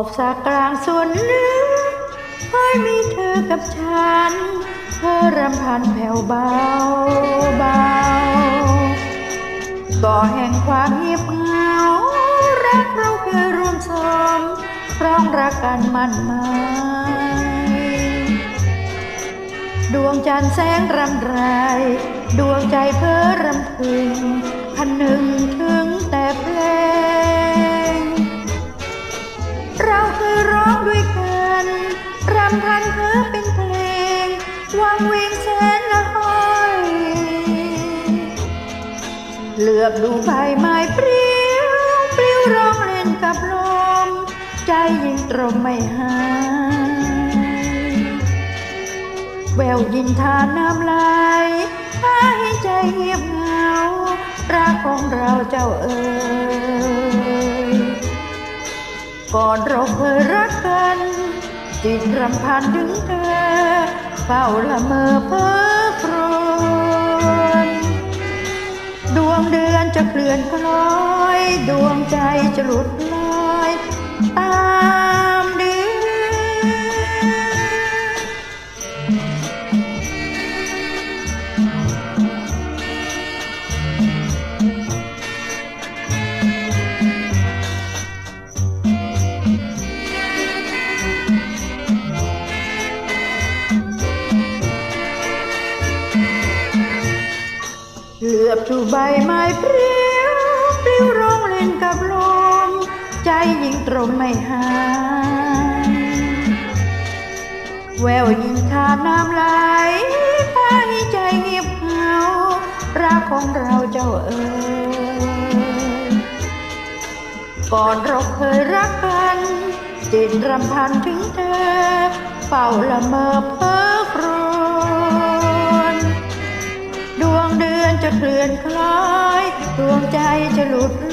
อบสากกลางส่วนลึกคอยมีเธอกับฉัน เธอรำพันแผ่วเบาเบาก่อแห่งความเงียบเหงา รักเราเคยร่วมสมครองรักกันมันหมายดวงจันทร์แสงรำไร ดวงใจเพ้อรำพึงคันหนึ่งำพันเธอเป็นเพลงวังเวงแสนละห้อยเลือบดูใบไม้ปลิวปลิวร้องเล่นกับลม ใจยิ่งตรงไม่หายแววยินทานน้ำไหลพาให้ใจเงียบเหงารักของเราเจ้าเอ๋ยก่อนเราเคยรักกัน จิตรำพันถึงเธอเฝ้าละเมอเพ้อครนดวงเดือนจะเคลื่อนคล้อย ดวงใจจะหลุดล เหลือบดูใบไม้เปลิวปลิวร้องเล่นกับลม ใจยิ่งตรงไม่หายแววยิ่งทานน้ำไหลพาให้ใจเงียบเหงารักของเราเจ้าเอ๋ยก่อนเราเคยรักกันจิตรำพันถึงเธอ เฝ้าละเมอเพ้อ อ